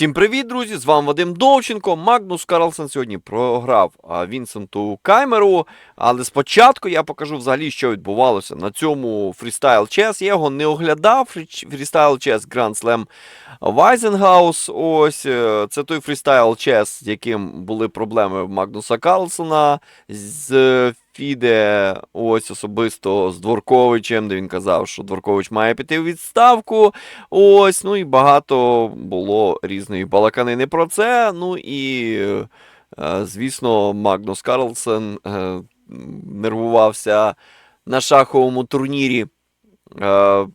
Всім привіт, друзі! З вами Вадим Довченко. Магнус Карлсон сьогодні програв Вінсенту Каймеру. Але спочатку я покажу взагалі, що відбувалося на цьому фрістайл чес. Я його не оглядав. Фрістайл чес Grand Slam Вайзенгаус. Ось е, це той фрістайл чес, з яким були проблеми Магнуса Карлсона. З Фіде, ось особисто з Дворковичем, де він казав, що Дворкович має піти у відставку. Ось, ну і багато було різної балаканини про це. Ну і, е, звісно, Магнус Карлсен е, нервувався на шаховому турнірі. Е,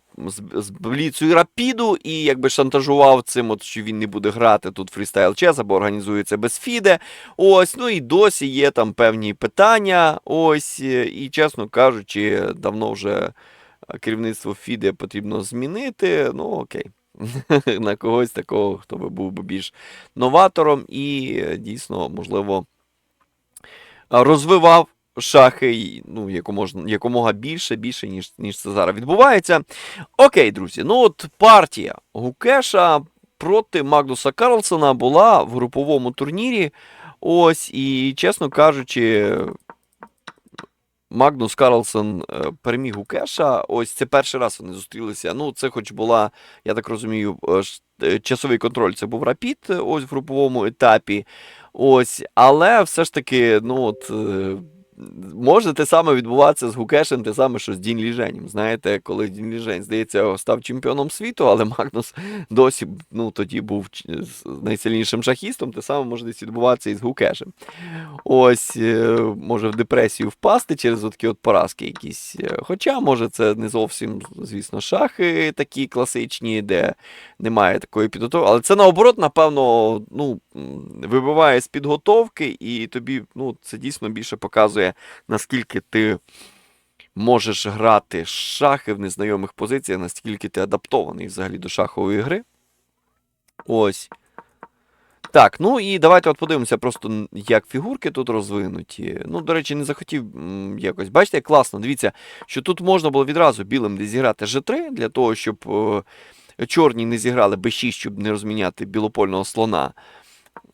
з, Бліцу і Рапіду, і якби шантажував цим, от, що він не буде грати тут фрістайл чес або організується без Фіде. Ось, ну і досі є там певні питання. Ось, е, і, чесно кажучи, давно вже керівництво Фіде потрібно змінити. Ну, окей. На когось такого, хто би був би більш новатором, і е, дійсно, можливо, розвивав шахи ну, якомога, більше, більше, ніж, ніж це зараз відбувається. Окей, друзі, ну от партія Гукеша проти Магнуса Карлсона була в груповому турнірі. Ось, і, чесно кажучи, Магнус Карлсон е, переміг Гукеша. Ось це перший раз вони зустрілися. Ну, це хоч була, я так розумію, е, е, часовий контроль. Це був рапід ось в груповому етапі. Ось, але все ж таки, ну от. Може те саме відбуватися з Гукешем, те саме, що з Дін Ліженем. Знаєте, коли Дін Ліжень, здається, став чемпіоном світу, але Магнус досі ну, тоді був найсильнішим шахістом, те саме може десь відбуватися і з Гукешем. Ось, е, може в депресію впасти через такі от поразки якісь. Е, Хоча, може, це не зовсім, звісно, шахи такі класичні, де немає такої підготовки. Але це наоборот, напевно, ну, вибиває з підготовки, і тобі ну, це дійсно більше показує, наскільки ти можеш грати шахи в незнайомих позиціях, наскільки ти адаптований взагалі до шахової гри. Ось. Так, ну і давайте от подивимося просто, як фігурки тут розвинуті. Ну, до речі, не захотів якось. Бачите, класно. Дивіться, що тут можна було відразу білим десь зіграти G3 для того, щоб е, чорні не зіграли B6, щоб не розміняти білопольного слона.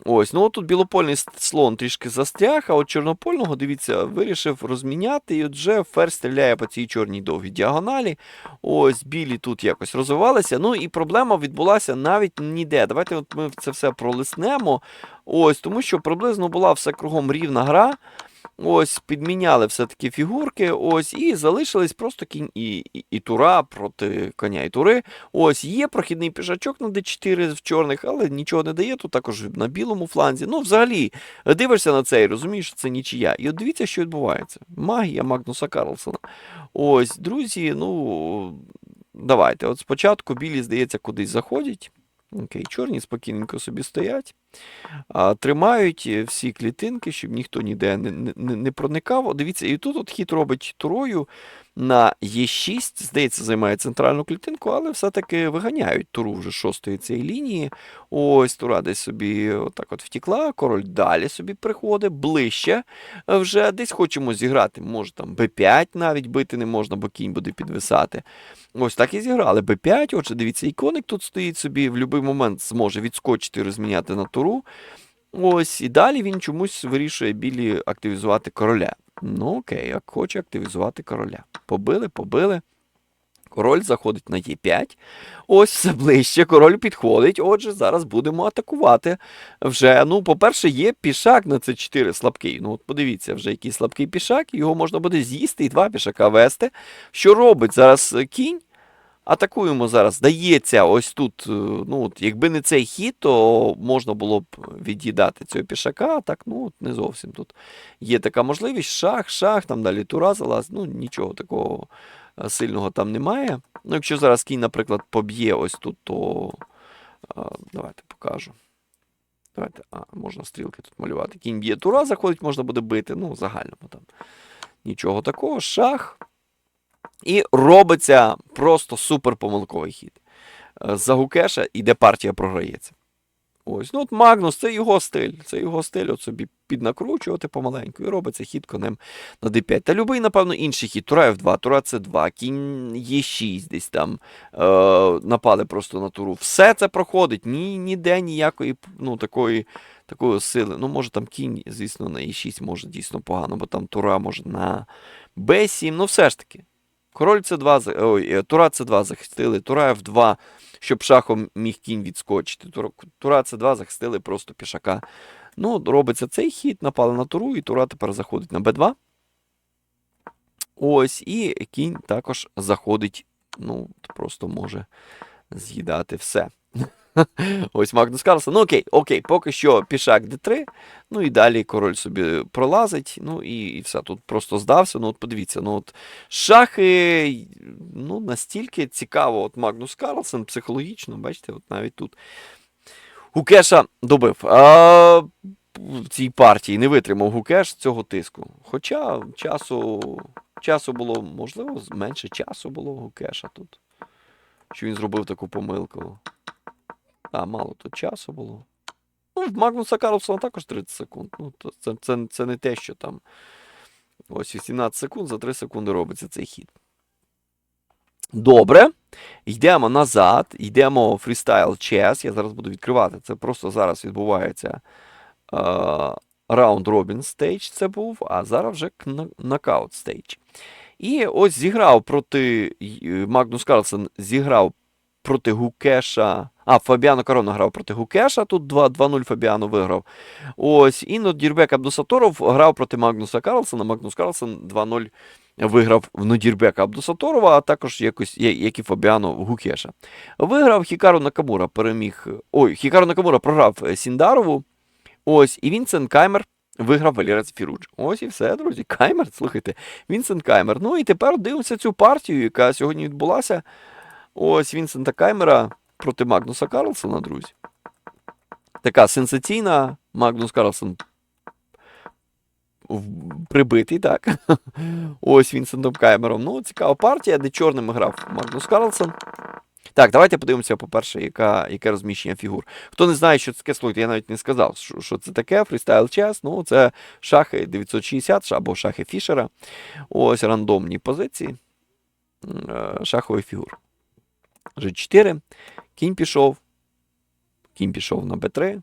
Ось, ну тут білопольний слон трішки застряг, а от чорнопольного, дивіться, вирішив розміняти, і отже ферзь стріляє по цій чорній довгій діагоналі. Ось білі тут якось розвивалися. Ну і проблема відбулася навіть ніде. Давайте от ми це все пролиснемо. Ось, тому що приблизно була все кругом рівна гра. Ось, підміняли все-таки фігурки, ось, і залишились просто кінь і, і, і тура проти коня і тури. Ось, є прохідний пішачок на d4 в чорних, але нічого не дає. Тут також на білому фланзі. Ну, взагалі, дивишся на це і розумієш, що це нічия. І от дивіться, що відбувається. Магія Магнуса Карлсона. Ось, друзі, ну. Давайте. От спочатку білі, здається, кудись заходять. Окей, чорні спокійненько собі стоять. Тримають е, всі клітинки, щоб ніхто ніде не, не, не проникав. Дивіться, і тут от хід робить турою на Е6, здається, займає центральну клітинку, але все-таки виганяють туру вже шостої цієї лінії. Ось тура десь собі отак от втікла, король далі собі приходить, ближче. Е, Вже десь хочемо зіграти. Може там Б5 навіть бити не можна, бо кінь буде підвисати. Ось так і зіграли. Б5, отже, дивіться, і коник тут стоїть собі, в будь-який момент зможе відскочити і розміняти на туру. Ось, і далі він чомусь вирішує білі активізувати короля. Ну окей, як хоче активізувати короля. Побили, побили. Король заходить на Е5. Ось все ближче. Король підходить. Отже, зараз будемо атакувати. Вже, ну, по-перше, є пішак на це 4 слабкий. Ну, от подивіться, вже який слабкий пішак, його можна буде з'їсти і два пішака вести. Що робить зараз кінь? Атакуємо зараз. Здається, ось тут, е, ну, от, якби не цей хід, то можна було б від'їдати цього пішака. а Так, ну, не зовсім тут є така можливість. Шах, шах, там далі тура залаз. Ну, нічого такого е, сильного там немає. Ну, якщо зараз кінь, наприклад, поб'є ось тут, то е, давайте покажу. Давайте, а, можна стрілки тут малювати. Кінь б'є тура, заходить, можна буде бити. Ну, загальному там. Нічого такого. Шах. І робиться просто супер помилковий хід. Е, За Гукеша іде партія програється. Ось, ну от Магнус, це його стиль. Це його стиль, от собі піднакручувати помаленьку і робиться хід конем на d5. Та любий, напевно, інший хід. Тура F2, Тура C2, кінь Е6 десь там е, напали просто на туру. Все це проходить. Ні, ніде ніякої ну, такої, такої сили. Ну, може там кінь, звісно, на Е6 може дійсно погано, бо там тура може на Б7. Ну, все ж таки. Король С2, ой, е, Тура С2 захистили, Тура F2, щоб шахом міг кінь відскочити. Тура С2 захистили просто пішака. Ну, робиться цей хід, напали на туру, і тура тепер заходить на Б2. Ось, і кінь також заходить, ну, просто може з'їдати все. Ось Магнус Карлсон. Ну окей, окей, поки що пішак d3. Ну і далі король собі пролазить. Ну і, і все. Тут просто здався. Ну, от подивіться, ну от шахи ну, настільки цікаво, от Магнус Карлсон психологічно, бачите, от навіть тут. Гукеша добив. А в цій партії не витримав Гукеш цього тиску. Хоча часу, часу було, можливо, менше часу було Гукеша тут. Що він зробив таку помилку. А, мало тут часу було. Ну, в Магнуса Карлсона також 30 секунд. Ну, то це, це, це не те, що там. Ось 18 секунд, за 3 секунди робиться цей хід. Добре. Йдемо назад, йдемо фрістайл чес. Я зараз буду відкривати. Це просто зараз відбувається раунд робін стейдж це був, а зараз вже нокаут стейдж. І ось зіграв проти Магнус Карлсен зіграв проти Гукеша. А, Фабіано Корона грав проти Гукеша. Тут 2 2-0 Фабіано виграв. Ось, і Нодірбек Абдусаторов грав проти Магнуса Карлсена. Магнус Карлсен 2-0 виграв в Нодірбека Абдусаторова, а також якось, як і Фабіано Гукеша. Виграв Хікару Накамура, переміг. Ой, Хікару Накамура програв Сіндарову. Ось, і Вінсент Каймер виграв Валерец Фірудж. Ось і все, друзі. Каймер, слухайте, Вінсент Каймер. Ну і тепер дивимося цю партію, яка сьогодні відбулася. Ось Вінсента Каймера проти Магнуса Карлсона, друзі. Така сенсаційна. Магнус Карлсон прибитий, так. Ось Вінсентом Каймером. Ну, цікава партія, де чорним грав Магнус Карлсон. Так, давайте подивимося, по-перше, яка, яке розміщення фігур. Хто не знає, що це таке, слухайте, я навіть не сказав, що, що це таке, фрістайл час. Ну, це шахи 960 або шахи Фішера. Ось рандомні позиції е, шахових фігур. G4, кінь пішов, кінь пішов на b3.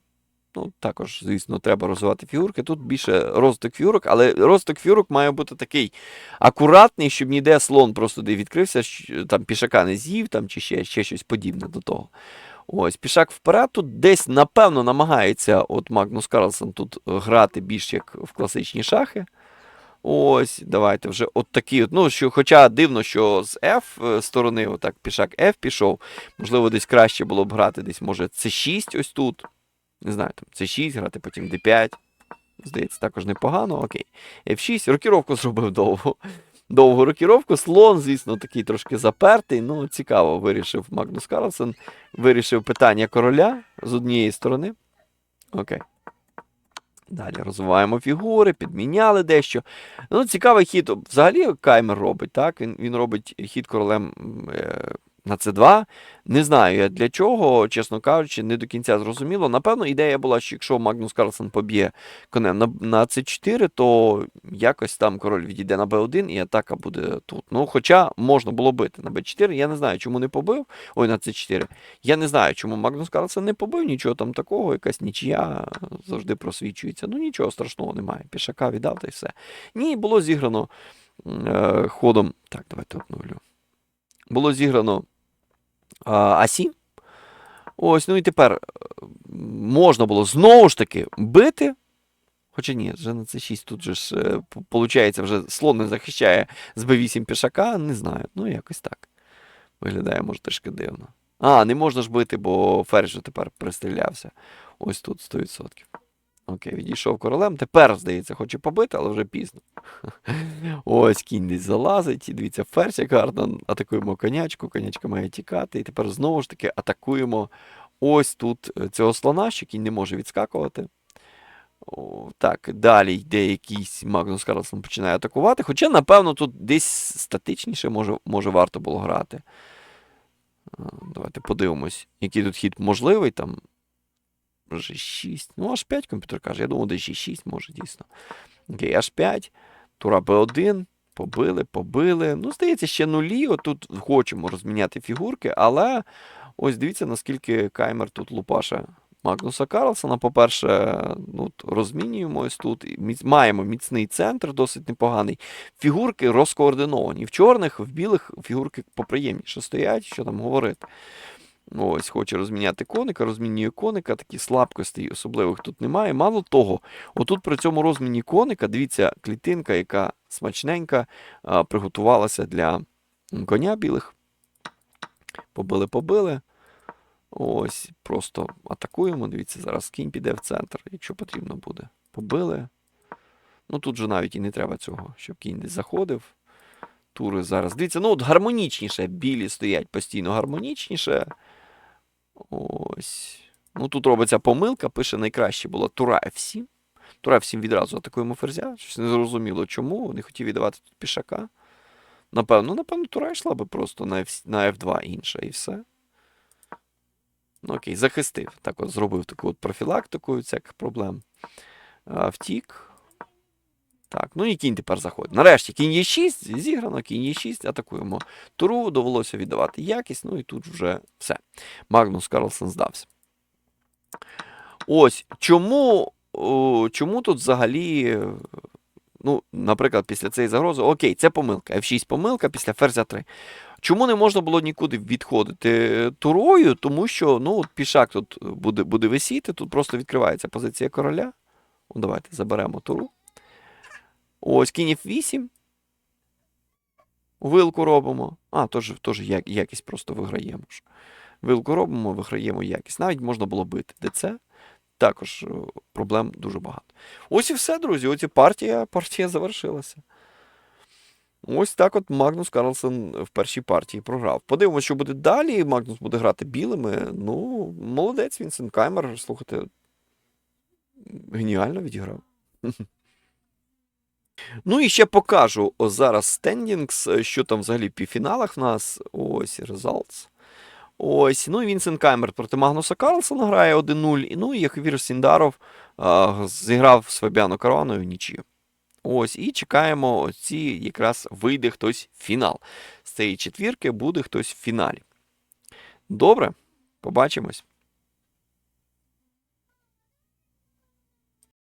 Ну, також, звісно, треба розвивати фігурки. Тут більше розвиток фігурок, але розвиток фігурок має бути такий акуратний, щоб ніде слон просто де відкрився, там пішака не з'їв, там, чи ще, ще щось подібне до того. Ось, пішак вперед тут десь, напевно, намагається от Магнус Карлсон тут грати більш як в класичні шахи. Ось, давайте вже от такі. Ну, що, хоча дивно, що з F е, сторони, отак пішак F пішов. Можливо, десь краще було б грати десь, може, C6 ось тут. Не знаю, там C6 грати, потім D5. Здається, також непогано. Окей. F6. Рокіровку зробив довго. Довгу рокіровку. Слон, звісно, такий трошки запертий. Ну, цікаво, вирішив Магнус Карлсон. Вирішив питання короля з однієї сторони. Окей. Далі розвиваємо фігури, підміняли дещо. Ну, цікавий хід. Взагалі Каймер робить, так? Він, він робить хід королем е, на c2. Не знаю я для чого, чесно кажучи, не до кінця зрозуміло. Напевно, ідея була, що якщо Магнус Карлсон поб'є конем на, на c4, то якось там король відійде на b1 і атака буде тут. Ну, хоча можна було бити на b4. Я не знаю, чому не побив. Ой, на c4. Я не знаю, чому Магнус Карлсон не побив, нічого там такого, якась нічия завжди просвічується. Ну, нічого страшного немає. Пішака віддав та й все. Ні, було зіграно е, ходом. Так, давайте обновлю. Було зіграно А7. Ось, ну і тепер е, можна було знову ж таки бити. Хоча ні, вже на c6 тут же ж, е, п- получається, вже слон не захищає з b8 пішака, не знаю. Ну, якось так. Виглядає, може, трішки дивно. А, не можна ж бити, бо ферзь же тепер пристрілявся. Ось тут 100%. Окей, відійшов королем. Тепер, здається, хоче побити, але вже пізно. Ось кінь десь залазить. І дивіться, ферзь як гарно. Атакуємо конячку, конячка має тікати. І тепер знову ж таки атакуємо ось тут е, цього слона, що кінь не може відскакувати. Так, далі йде якийсь Магнус Карлсон починає атакувати. Хоча, напевно, тут десь статичніше може, може варто було грати. Давайте подивимось, який тут хід можливий. Там G6. Ну, аж 5 комп'ютер каже. Я думаю, десь G6 може дійсно. Окей, аж 5. Тура B1. Побили, побили. Ну, здається, ще нулі. Отут хочемо розміняти фігурки, але ось дивіться, наскільки каймер тут лупаше Магнуса Карлсона. По-перше, ну, розмінюємо ось тут. Маємо міцний центр, досить непоганий. Фігурки розкоординовані. В чорних, в білих фігурки поприємніше стоять, що там говорити. Ось, хоче розміняти коника, розмінює коника, такі слабкостей особливих тут немає. Мало того, отут при цьому розміні коника, дивіться, клітинка, яка смачненька, приготувалася для коня білих. Побили, побили. Ось, просто атакуємо. Дивіться, зараз кінь піде в центр, якщо потрібно буде. Побили. Ну тут же навіть і не треба цього, щоб кінь десь заходив. Тури зараз. Дивіться, ну от гармонічніше. Білі стоять постійно гармонічніше. Ось. Ну тут робиться помилка, пише найкраще було Тура F7. Тура F7 відразу атакуємо ферзя. Щось не зрозуміло чому. Не хотів віддавати тут пішака. Напевно, напевно, Тура йшла би просто на, F, на F2 інша і все. Ну окей, захистив. Так от зробив таку от профілактику всяких проблем. Втік. Так, ну і кінь тепер заходить. Нарешті кінь є 6, зіграно, кінь є 6, атакуємо. Туру довелося віддавати якість, ну і тут вже все. Магнус Карлсон здався. Ось чому, о, чому тут взагалі. Ну, наприклад, після цієї загрози, окей, це помилка. F6 помилка після ферзя 3. Чому не можна було нікуди відходити турою? Тому що ну, пішак тут буде, буде висіти, тут просто відкривається позиція короля. Ну, давайте заберемо туру. Ось кінь F8. Вилку робимо. А, теж, теж як, якість просто виграємо. Вилку робимо, виграємо якість. Навіть можна було бити ДЦ. Також е, проблем дуже багато. Ось і все, друзі. Ось і партія, партія завершилася. Ось так от Магнус Карлсон в першій партії програв. Подивимося, що буде далі. Магнус буде грати білими. Ну, молодець Вінсент Каймер. Слухайте, геніально відіграв. Ну і ще покажу зараз стендінгс, що там взагалі в півфіналах в нас. Ось results. Ось. Ну і Вінсент Каймер проти Магнуса Карлсона грає 1-0. Ну і Яхвір Сіндаров а, зіграв з Фабіано Каруаною нічию. Ось, і чекаємо ось ці якраз вийде хтось в фінал. З цієї четвірки буде хтось в фіналі. Добре, побачимось.